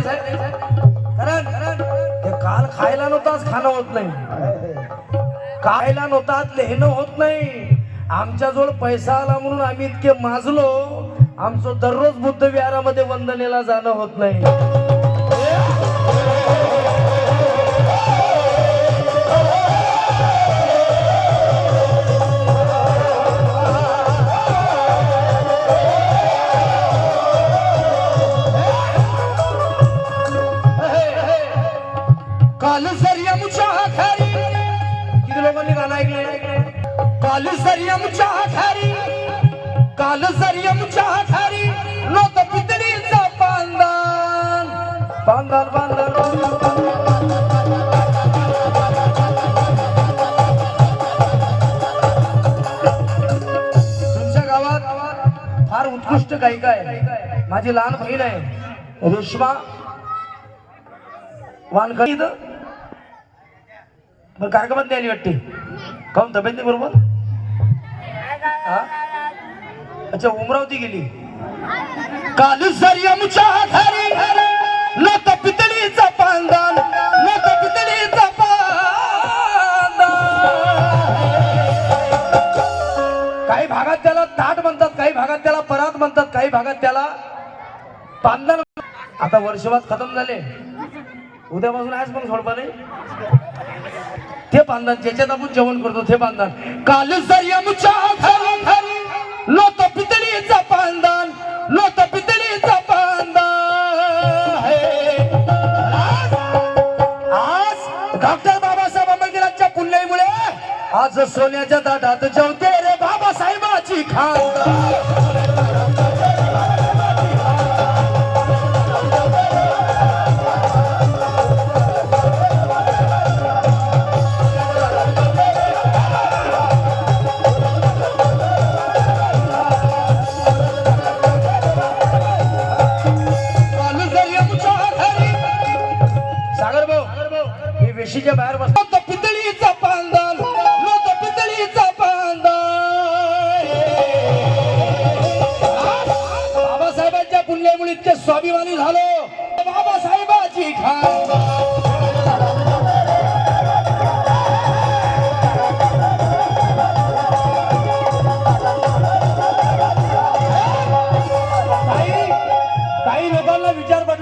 नाही साहेब. कारण कारण ते काल खायला नव्हताच खाणं होत नाही. खायला नव्हता लिहिणं होत नाही. आमच्याजवळ पैसा आला म्हणून आम्ही इतके माजलो. आमचं दररोज बुद्ध विहारामध्ये वंदनेला जाणं होत नाही. पांदान पांदान तुमच्या गावात फार उत्कृष्ट गायिका आहे. माझी लहान बहीण आहे. रेश्मा वानखडी इथं. कार्यक्रमात नाही आली वाटते. काहून तब्येत नाही बरोबर? हा? अच्छा उमरावती गेली. काल सरियमच्या घरी. लोक पितळीचा पांदान लोक पितळीचा पांदान काही भागात त्याला ताट म्हणतात काही भागात त्याला परात म्हणतात काही भागात त्याला पांदान आता वर्षवास खतम झाले. उद्यापासून आहेच मग सोडपा नाही ते बांधण ज्याच्यात आपण जेवण करतो ते बांधण काल सरियमच्या घरी घरी लोक पितळीचा पांदान लोक पितळीचा डॉक्टर बाबासाहेब आंबेडकरांच्या पुण्याईमुळे आज सोन्याच्या दाटात जेवते रे बाबासाहेबाची खांदा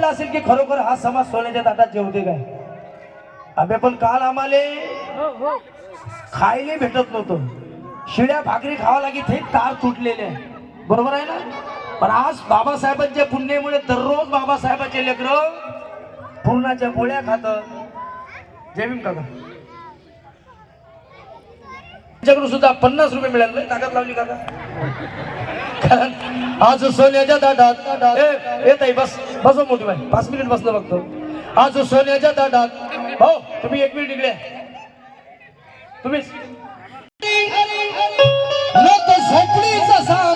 असेल की खरोखर हा समाज सोन्याच्या ताटात जेवते काय? अबे पण काल आम्हाला खायला भेटत नव्हतं. शिड्या भाकरी खावा लागेल हे तार तुटलेले बरोबर आहे ना? पण आज बाबासाहेबांच्या पुण्यामुळे दररोज बाबासाहेबांचे लेकर पूर्णाच्या पोळ्या खात. जय भीम काका. तुमच्याकडून सुद्धा पन्नास रुपये मिळाले ताकद लावली काका. कारण आज सोन्याच्या दाटात येत आहे बस बस हो मोठी बाई. पाच मिनिट बसलं बघतो आज सोन्याच्या दाटात हो तुम्ही एक मिनिट इकडे तुम्हीच. झोपडीचा सा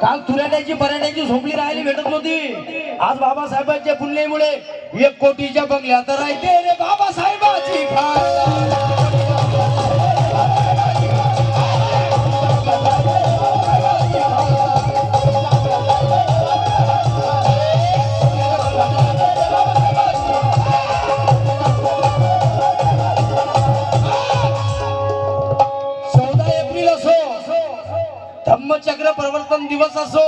काल तुऱ्याड्याची बराड्याची झोपली राहिली भेटत नव्हती. आज बाबासाहेबांच्या पुण्यामुळे एक कोटीच्या बंगल्यात राहते रे बाबासाहेबाची खान धम्मचक्र प्रवर्तन दिवस असो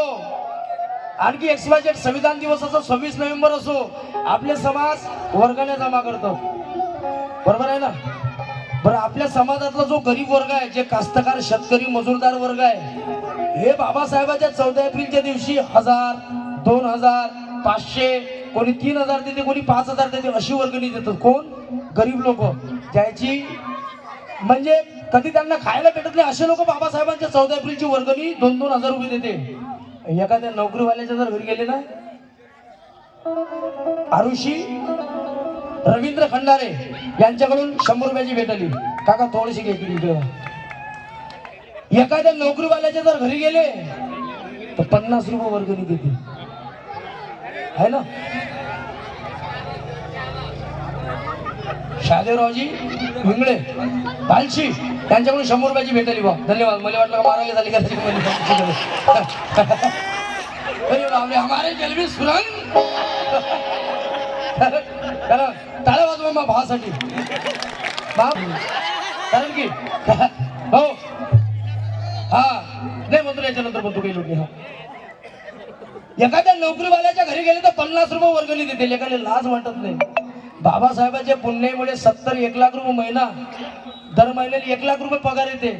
आणखी एक्सवायजेड संविधान दिवस असो सव्वीस नोव्हेंबर असो आपले समाज वर्गाने जमा करतो. बरोबर आहे ना? बरं आपल्या समाजातला जो गरीब वर्ग आहे जे कास्तकार शेतकरी मजूरदार वर्ग आहे हे बाबासाहेबाच्या चौदा एप्रिलच्या दिवशी हजार दोन हजार पाचशे कोणी तीन हजार देते कोणी पाच हजार देते अशी वर्गणी देतात. कोण? गरीब लोक. ज्याची म्हणजे कधी त्यांना खायला भेटत नाही असे लोक बाबासाहेबांच्या चौदा एप्रिलची वर्गणी दोन दोन हजार रुपये देते. एखाद्या नोकरीवाल्याच्या जर घरी गेले ना? आरुषी रवींद्र खंडारे यांच्याकडून शंभर रुपयाची भेट आली. काका थोडीशी घे एखाद्या नोकरीवाल्याच्या जर घरी गेले तर पन्नास रुपये वर्गणी देते. है ना? शादेवरावजी विंगळे बालशी त्यांच्याकडून शंभर रुपयाची भेटली बा. धन्यवाद. मला वाटलं मारायला झाली का त्याच्यामध्ये अरे बापरे हमारे जलबी सुरंग. कारण टाळ्या वाजवा मा भावासाठी. कारण की हो हा. नाही म्हणतो याच्यानंतर म्हणतो काही लोक. हा एखाद्या नोकरीवाल्याच्या घरी गेले तर पन्नास रुपये वर्गणी देतील. एखाद्या लाज वाटत नाही. बाबासाहेबांच्या पुण्यामुळे सत्तर एक लाख रुपये महिना दर महिन्याला एक लाख रुपये पगार येते.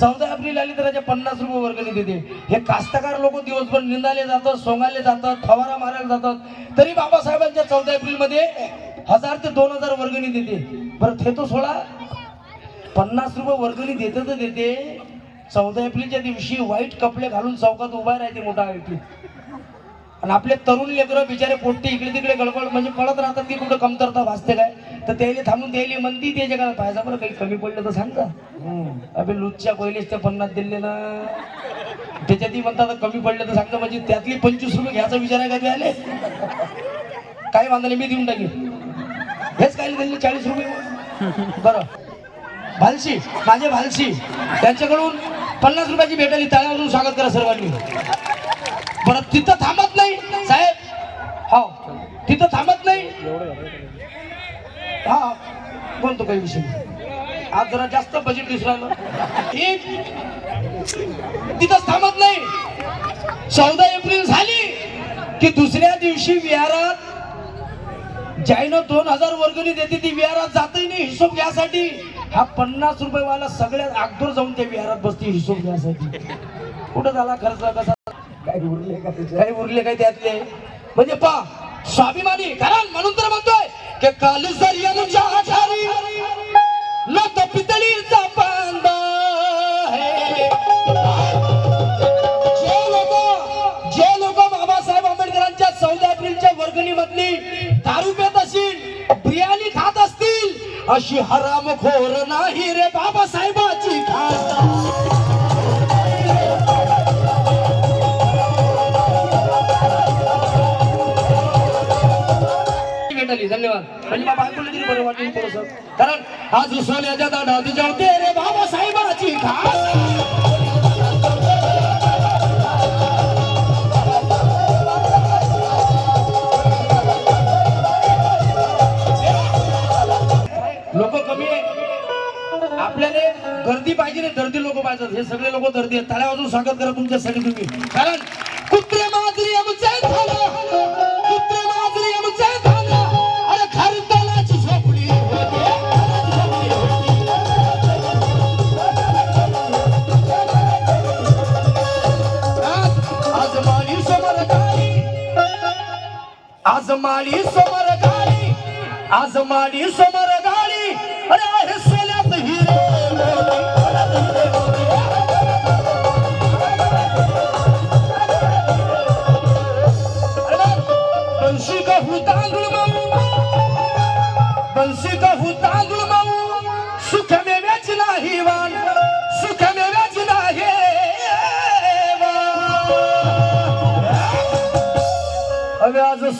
चौदा एप्रिल आली तर त्याच्या पन्नास रुपये वर्गणी देते हे कास्तकार लोक दिवसभर निंदाले जातात सोंगाले जातात फवारा मारायला जातात. तरी बाबासाहेबांच्या चौदा एप्रिलमध्ये हजार ते दोन हजार वर्गणी देते बरं ते तो सोडा. पन्नास रुपये वर्गणी देते तर देते. चौदा एप्रिलच्या दिवशी वाईट कपडे घालून चौकात उभा राहते मोठा एप्रिल आणि आपले तरुण लेकरं बिचारे पोट्टे इकडे तिकडे गडबड म्हणजे पळत राहतात की कुठं कमतरता भासते काय? तर त्याला थांबून द्यायला म्हणती ते जगाला पाहिजे बरं काही कमी पडलं तर सांग का? अबे लुच्च्या पहिलेच ते पन्नास दिले ना. त्याच्यातही म्हणतात कमी पडलं तर सांगता म्हणजे त्यातली पंचवीस रुपये घ्यायचा विचार आहे का ते आले काय वांधाले मी देऊन टाकेल हेच काय दिले चाळीस रुपये बरं. भालशी माझे भालशी त्यांच्याकडून पन्नास रुपयाची भेटायली टाळ्यावरून स्वागत करा सर्वांनी बरं तिथं थांबत नाही. साहेब हो तिथं थांबत नाही. हा बोलतो काही विषय आज जरा जास्त बजेट दिसलं एक तिथंच थांबत नाही. चौदा एप्रिल झाली की दुसऱ्या दिवशी विहारात ज्यानं दोन हजार वर्गणी देते ती विहारात जातही नाही हिशोब घ्यासाठी. हा पन्नास रुपये वाला सगळ्यात अगदोर जाऊन त्या विहारात बसते हिशोब घ्यासाठी. कुठं झाला खर्च कसा? काही उरले काही उरले काय त्यातले? म्हणजे पा स्वाभिमानी कारण म्हणून तर म्हणतोय की काल जरियानुच्या आधारी लोक पितळीचा पांदा जे लोक जे लोक बाबासाहेब आंबेडकरांच्या चौदा एप्रिलच्या वर्गणी मधली दारू पेत असतील बिर्याणी खात असतील अशी हरामखोर नाही रे बाबासाहेब. आणि बाबा तुला बायकोला तरी बरं वाटेल थोडंसं. कारण आज सोन्याच्या दाढात जेवते रे बाबासाहेबाची खात लोक कमी आहे. आपल्याला गर्दी पाहिजे नाही गर्दी लोक पाहिजेत. हे सगळे लोक दर्दी आहेत. टाळ्या वाजून स्वागत करा तुमच्यासाठी तुम्ही. कारण आज माळी समोर गाडी आज माळी समोर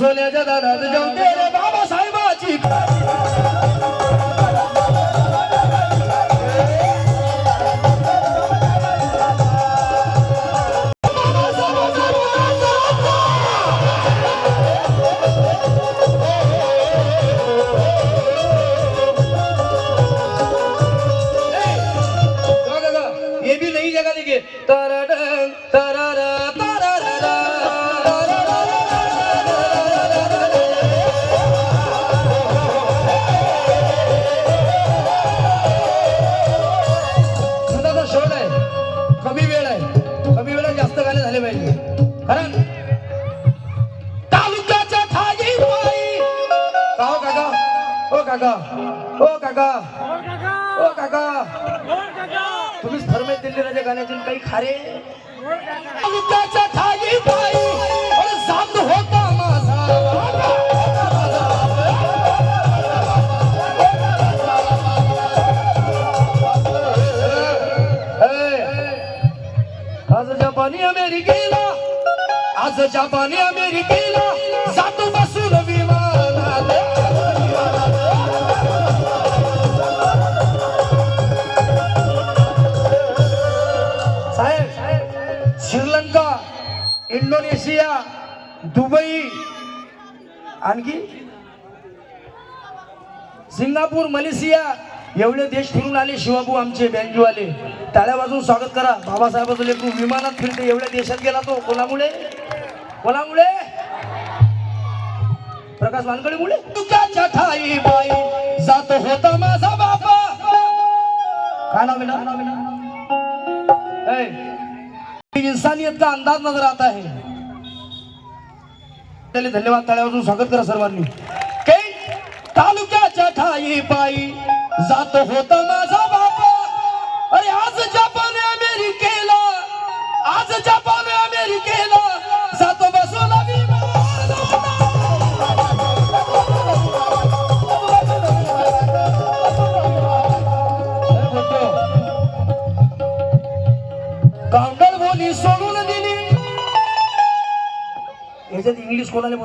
सोन्याच्या दारात जेवते रे बाबासाहेबाची. ये काका. ओ काका. ओ काका. तुम्हीच फरमाईश दिली राजा गाण्याची काही खारे. बाई होता माझा. आज जपानी अमेरिकेला आज जपानी अमेरिकेला श्रीलंका इंडोनेशिया दुबई आणखी? सिंगापूर मलेशिया एवढे देश फिरून आले शिवाबू आमचे बँजूवाले. टाळ्या वाजून स्वागत करा. बाबासाहेबाचं लेकरू विमानात फिरते एवढ्या देशात गेला तो. कोणामुळे कोणामुळे प्रकाश वानकडीमुळे तुझ्या ठाई बाई जात होता माझा बाबा. काय नाव इंसानियत का अंदाज नजर आता है त्याला धन्यवाद तळ्यावरून स्वागत करा सर्वांनी. काही तालुक्याच्या ठाई पायी जात होता స్కూళ్ళని